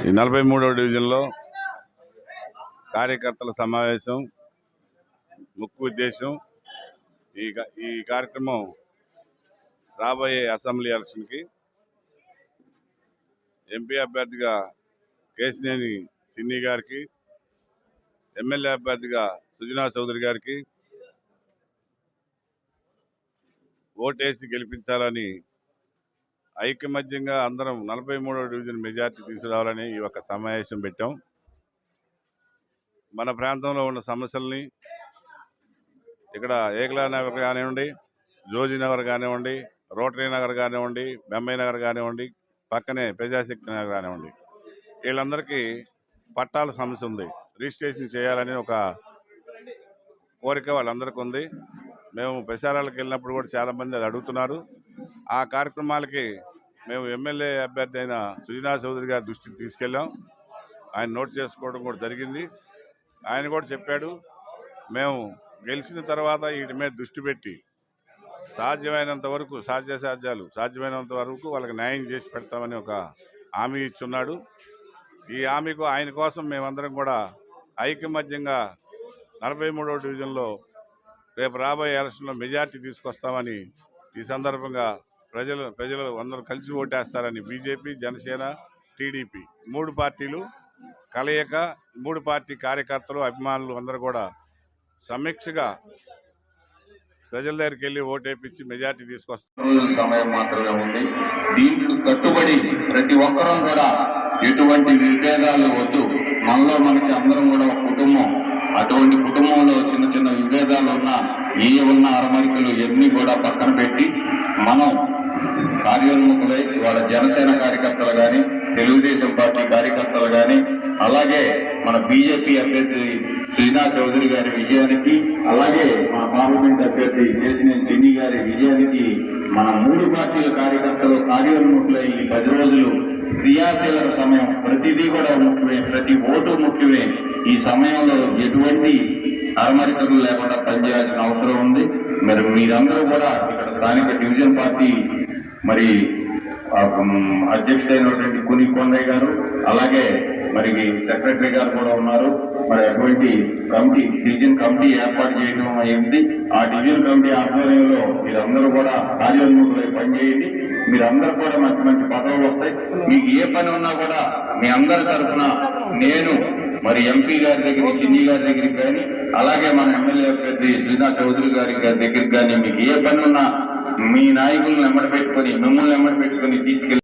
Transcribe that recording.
ఈ నలభై మూడవ డివిజన్లో కార్యకర్తల సమావేశం ముఖ్య ఉద్దేశం ఈ క- ఈ కార్యక్రమం రాబోయే అసెంబ్లీ ఎలక్షన్కి ఎంపీ అభ్యర్థిగా కేసినేని సిన్ని గారికి ఎమ్మెల్యే అభ్యర్థిగా సుజనా చౌదరి గారికి ఓటేసి గెలిపించాలని ఐకమత్యంగా అందరం నలభై మూడవ డివిజన్ మెజార్టీ తీసుకురావాలని ఈ ఒక సమావేశం పెట్టాం. మన ప్రాంతంలో ఉన్న సమస్యల్ని ఇక్కడ ఏకలా నగర్ కానివ్వండి జోజీ నగర్ కానివ్వండి రోటరీ నగర్ కానివ్వండి బెంబై నగర్ కానివ్వండి పక్కనే ప్రజాశక్తి నగర్ కానివ్వండి వీళ్ళందరికీ పట్టాల సమస్య ఉంది. రిజిస్ట్రేషన్ చేయాలని ఒక కోరిక వాళ్ళందరికీ ఉంది మేము ప్రచారాలకు వెళ్ళినప్పుడు కూడా చాలామంది అది అడుగుతున్నారు. ఆ కార్యక్రమాలకి మేము ఎమ్మెల్యే అభ్యర్థి అయిన సుజనా చౌదరి గారి దృష్టికి తీసుకెళ్ళాం. ఆయన నోట్ చేసుకోవడం కూడా జరిగింది. ఆయన కూడా చెప్పాడు మేము గెలిచిన తర్వాత వీటి మీద దృష్టి పెట్టి సాధ్యమైనంత వరకు సాధ్యాసాధ్యాలు సాధ్యమైనంత వరకు వాళ్ళకి న్యాయం చేసి పెడతామని ఒక హామీ ఇచ్చున్నాడు. ఈ హామీకు ఆయన కోసం మేమందరం కూడా ఐకమత్యంగా నలభై మూడవ డివిజన్లో రేపు రాబోయే ఎలక్షన్లో మెజార్టీ తీసుకొస్తామని ఈ సందర్భంగా ప్రజలు ప్రజలు అందరూ కలిసి ఓటేస్తారని బీజేపీ జనసేన టీడీపీ మూడు పార్టీలు కలయిక మూడు పార్టీ కార్యకర్తలు అభిమానులు అందరూ కూడా సమీక్షగా ప్రజల దగ్గరికి వెళ్ళి ఓటేపించి మెజార్టీ తీసుకొస్తారు. సమయం మాత్రమే ఉంది. దీనికి కట్టుబడి ప్రతి ఒక్కరం కూడా ఎటువంటి విభేదాలు వద్దు. మనలో మనకి అందరం కూడా ఒక కుటుంబం. అటువంటి కుటుంబంలో చిన్న చిన్న విభేదాలు ఉన్నా ఏ ఉన్న అరమరికలు ఎన్ని కూడా పక్కన పెట్టి మనం కార్యోన్ముఖులై వాళ్ళ జనసేన కార్యకర్తలు కానీ తెలుగుదేశం పార్టీ కార్యకర్తలు కానీ అలాగే మన బీజేపీ అభ్యర్థి శ్రీనా చౌదరి గారి విజయానికి అలాగే మన పార్లమెంట్ అభ్యర్థి కేసినేని చెన్ని గారి విజయానికి మన మూడు పార్టీల కార్యకర్తలు కార్యోన్ముఖులై ఈ పది రోజులు క్రియాశీలక సమయం. ప్రతిదీ కూడా ముఖ్యమే ప్రతి ఓటు ముఖ్యమే. ఈ సమయంలో ఎటువంటి అరమరికలు లేకుండా పనిచేయాల్సిన అవసరం ఉంది. మరి మీరందరూ కూడా ఇక్కడ స్థానిక డివిజన్ పార్టీ మరి అధ్యక్షుడైనటువంటి కొని కొండయ్య గారు అలాగే మరి సెక్రటరీ గారు కూడా ఉన్నారు. మరి అటువంటి కమిటీ డివిజన్ కమిటీ ఏర్పాటు చేయడం అయింది. ఆ డివిజన్ కమిటీ ఆధ్వర్యంలో మీరందరూ కూడా కార్యోన్ముఖులై పనిచేయండి. మీరందరూ కూడా మంచి మంచి పదవులు వస్తాయి. మీకు ఏ పని ఉన్నా కూడా మీ అందరి తరఫున నేను మరి ఎంపీ గారి దగ్గర చిన్ని గారి దగ్గరికి కానీ అలాగే మన ఎమ్మెల్యే అభ్యర్థి శ్రీనా చౌదరి గారి గారి దగ్గరికి కానీ మీకు ఏ పని ఉన్నా మీ నాయకులను వెంబడి పెట్టుకొని మిమ్మల్ని వెంబడి పెట్టుకొని తీసుకెళ్ళి